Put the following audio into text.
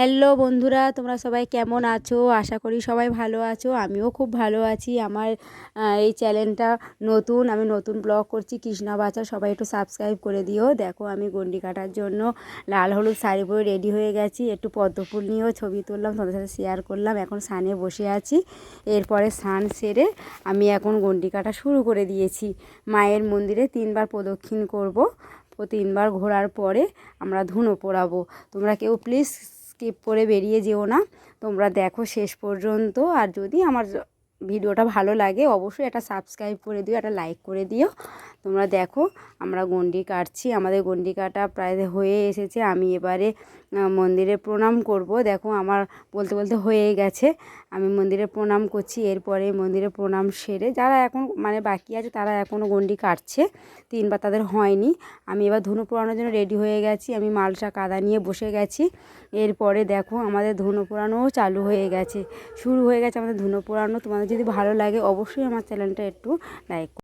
Hello বন্ধুরা, তোমরা সবাই কেমন আছো? আশা করি সবাই ভালো আছো। আমিও খুব ভালো আছি। আমার এই চ্যানেলটা নতুন, আমি নতুন ব্লগ করছি। কৃষ্ণা বাচ্চা, সবাই একটু সাবস্ক্রাইব করে দিও। দেখো, আমি গন্ডি কাটার জন্য লাল হলুদ শাড়ি পরে রেডি হয়ে গেছি। একটু পদ্মফুল নিয়েও ছবি তুললাম, তোমাদের সাথে শেয়ার করলাম। এখন সানে বসে আছি। এরপরে স্নান সেরে আমি এখন গন্ডি কাটা শুরু করে দিয়েছি। মায়ের মন্দিরে তিনবার প্রদক্ষিণ করব। তিনবার ঘোরার পরে আমরা ধুনো পোড়াবো। তোমরা কেউ প্লিজ স্কিপ করে বেরিয়ে যেও না। তোমরা দেখো শেষ পর্যন্ত। আর যদি আমার ভিডিওটা ভালো লাগে, অবশ্যই একটা সাবস্ক্রাইব করে দিও, একটা লাইক করে দিও। তোমরা দেখো, আমরা গন্ডি কাটছি। আমাদের গন্ডি কাটা প্রায় হয়ে এসেছে। আমি এবারে মন্দিরে প্রণাম করব। দেখো, আমার বলতে বলতে হয়ে গেছে। আমি মন্দিরে প্রণাম করছি। এরপরে মন্দিরে প্রণাম সেরে যারা এখন মানে বাকি আছে, তারা এখনও গন্ডি কাটছে। তিনবার তাদের হয়নি। আমি এবার ধনু পোড়ানোর জন্য রেডি হয়ে গেছি। আমি মালসা কাদা নিয়ে বসে গেছি। এরপরে দেখো, আমাদের ধনু পোড়ানোও চালু হয়ে গেছে। শুরু হয়ে গেছে আমাদের ধনু পোড়ানো তোমাদের যদি ভালো লাগে, অবশ্যই আমার চ্যানেলটা একটু লাইক